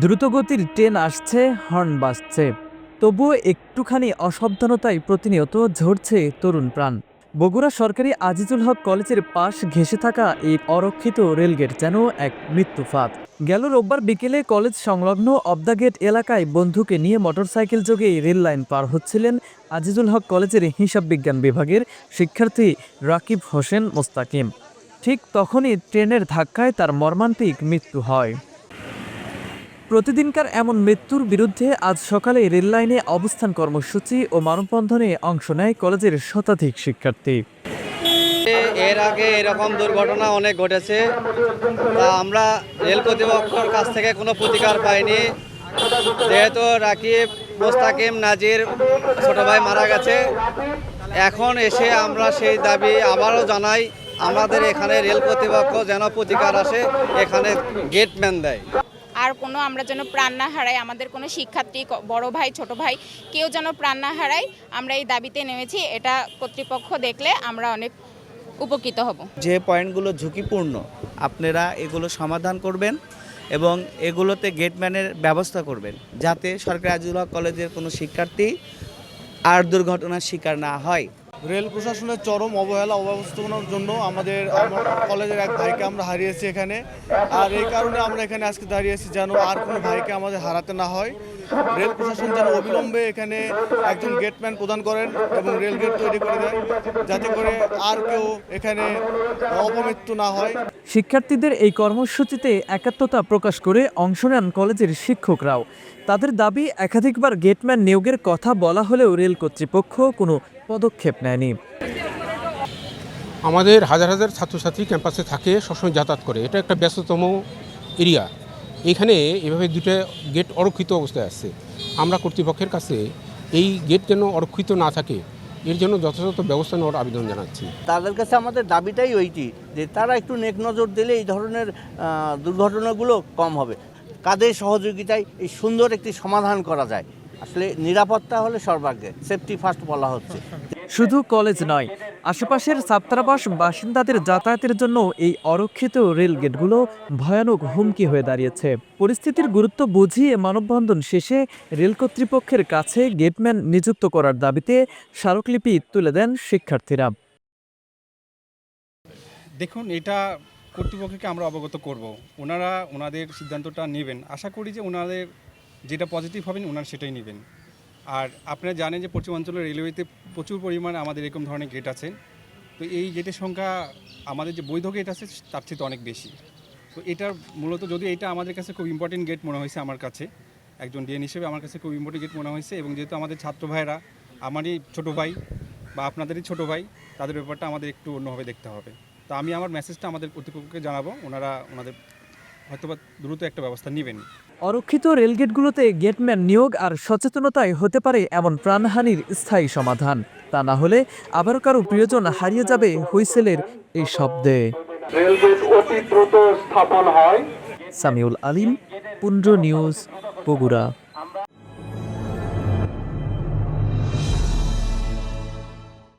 দ্রুতগতির ট্রেন আসছে, হর্ন বাজছে। তবুও একটুখানি অসাবধানতায় প্রতিনিয়ত ঝরছে তরুণ প্রাণ। বগুড়া সরকারি আজিজুল হক কলেজের পাশ ঘেঁষে থাকা এই অরক্ষিত রেলগেট যেন এক মৃত্যু ফাঁদ। গেল রোববার বিকেলে কলেজ সংলগ্ন অব দ্য গেট এলাকায় বন্ধুকে নিয়ে মোটরসাইকেল যোগে রেল লাইন পার হচ্ছিলেন আজিজুল হক কলেজের হিসাব বিজ্ঞান বিভাগের শিক্ষার্থী রাকিব হোসেন মোস্তাকিম। ঠিক তখনই ট্রেনের ধাক্কায় তার মর্মান্তিক মৃত্যু হয়। প্রতিদিনকার এমন মৃত্যুর বিরুদ্ধে আজ সকালে রেল লাইনে অবস্থান কর্মসূচি ও মানববন্ধনে অংশ নেয় কলেজের শতাধিক শিক্ষার্থী। এর আগে এরকম দুর্ঘটনা অনেক ঘটেছে। তা আমরা রেল কর্তৃপক্ষের কাছ থেকে কোনো প্রতিকার পাইনি। যেহেতু রাকিব, মোস্তাকিম, নাজির ছোট ভাই মারা গেছে। এখন এসে আমরা সেই দাবি আবারও জানাই, আমাদের এখানে রেল কর্তৃপক্ষ যেন প্রতিকার আসে, এখানে গেটম্যান দেয়। আর কোনো আমরা যেন প্রাণ না হারাই, আমাদের কোনো শিক্ষার্থী বড় ভাই, ছোট ভাই, কেউ যেন প্রাণ না হারাই, আমরা এই দাবিতে নেমেছি। এটা কর্তৃপক্ষ দেখলে আমরা অনেক উপকৃত হব। যে পয়েন্টগুলো ঝুঁকিপূর্ণ, আপনারা এগুলো সমাধান করবেন এবং এগুলোতে গেটম্যানের ব্যবস্থা করবেন যাতে সরকারি আজিজুল হক কলেজের কোনো শিক্ষার্থী আর দুর্ঘটনার শিকার না হয়। রেল প্রশাসনের চরম অবহেলা, অব্যবস্থাপনার জন্য আমাদের কলেজের এক ভাইকে আমরা হারিয়েছি এখানে। আর এই কারণে আমরা এখানে আজকে দাঁড়িয়েছি যেন আর কোনো ভাইকে আমাদের হারাতে না হয়। রেল প্রশাসন যেন অবিলম্বে এখানে একজন গেটম্যান প্রদান করেন এবং রেল গেট তৈরি করে দেন, যাতে করে আর কেউ এখানে অপমৃত্যু না হয়। শিক্ষার্থীদের এই কর্মসূচিতে একাত্মতা প্রকাশ করে অংশ নেন কলেজের শিক্ষকরাও। তাদের দাবি, একাধিকবার গেটম্যান নিয়োগের কথা বলা হলেও রেল কর্তৃপক্ষ কোনো পদক্ষেপ নেয়নি। আমাদের হাজার হাজার ছাত্রছাত্রী ক্যাম্পাসে থাকে সবসময় যাতায়াত করে। এটা একটা ব্যস্ততম এরিয়া। এখানে এভাবে দুটো গেট অরক্ষিত অবস্থায় আছে। আমরা কর্তৃপক্ষের কাছে এই গেট যেন অরক্ষিত না থাকে এর জন্য যথাযথ ব্যবস্থা নেওয়ার আবেদন জানাচ্ছি। তাদের কাছে আমাদের দাবিটাই ওইটি যে তারা একটু নেক নজর দিলে এই ধরনের দুর্ঘটনাগুলো কম হবে। কাদের সহযোগিতায় এই সুন্দর একটি সমাধান করা যায়? আসলে নিরাপত্তা হলে সর্বাগ্রে। সেফটি ফার্স্ট বলা হচ্ছে। শুধু কলেজ নয় আশেপাশের ছাত্রাবাস বাসিন্দাদের যাতায়াতের জন্য এই অরক্ষিত রেল গেটগুলো ভয়ানক হুমকি হয়ে দাঁড়িয়েছে। পরিস্থিতির গুরুত্ব বুঝিয়ে মানববন্ধন শেষে রেল কর্তৃপক্ষের কাছে গেটম্যান নিযুক্ত করার দাবিতে স্মারকলিপি তুলে দেন শিক্ষার্থীরা। দেখুন এটা কর্তৃপক্ষকে আমরা অবগত করব। ওনারা ওনাদের সিদ্ধান্তটা নেবেন। আশা করি যে ওনাদের যেটা পজিটিভ হবেন ওনারা সেটাই নেবেন। আর আপনারা জানেন যে পশ্চিমাঞ্চলের রেলওয়েতে প্রচুর পরিমাণে আমাদের এরকম ধরনের গেট আছে। তো এই গেটের সংখ্যা, আমাদের যে বৈধ গেট আছে, তার চেয়ে অনেক বেশি। তো এটা মূলত যদি এটা আমাদের কাছে খুব ইম্পর্টেন্ট গেট মনে হয়েছে আমার কাছে, একজন ডিএন হিসেবে আমার কাছে খুব ইম্পর্টেন্ট গেট মনে হয়েছে এবং যেহেতু আমাদের ছাত্র ভাইরা আমারই ছোট ভাই বা আপনাদেরই ছোট ভাই, তাদের ব্যাপারটা আমাদের একটু অন্যভাবে দেখতে হবে। তো আমি আমার মেসেজটা আমাদের কর্তৃপক্ষকে জানাব, ওনারা ওনাদের হয়তোবা দ্রুত একটা ব্যবস্থা নেবেন। অরক্ষিত রেলগেটগুলোতে গেটম্যান নিয়োগ আর সচেতনতাই হতে পারে এমন প্রাণহানির স্থায়ী সমাধান। তা না হলে আবার কারও প্রিয়জন হারিয়ে যাবে হুইসেলের এই শব্দে। রেলগেট অতি দ্রুত স্থাপন হয়। সামিউল আলিম পুন্ড্র নিউজ বগুড়া।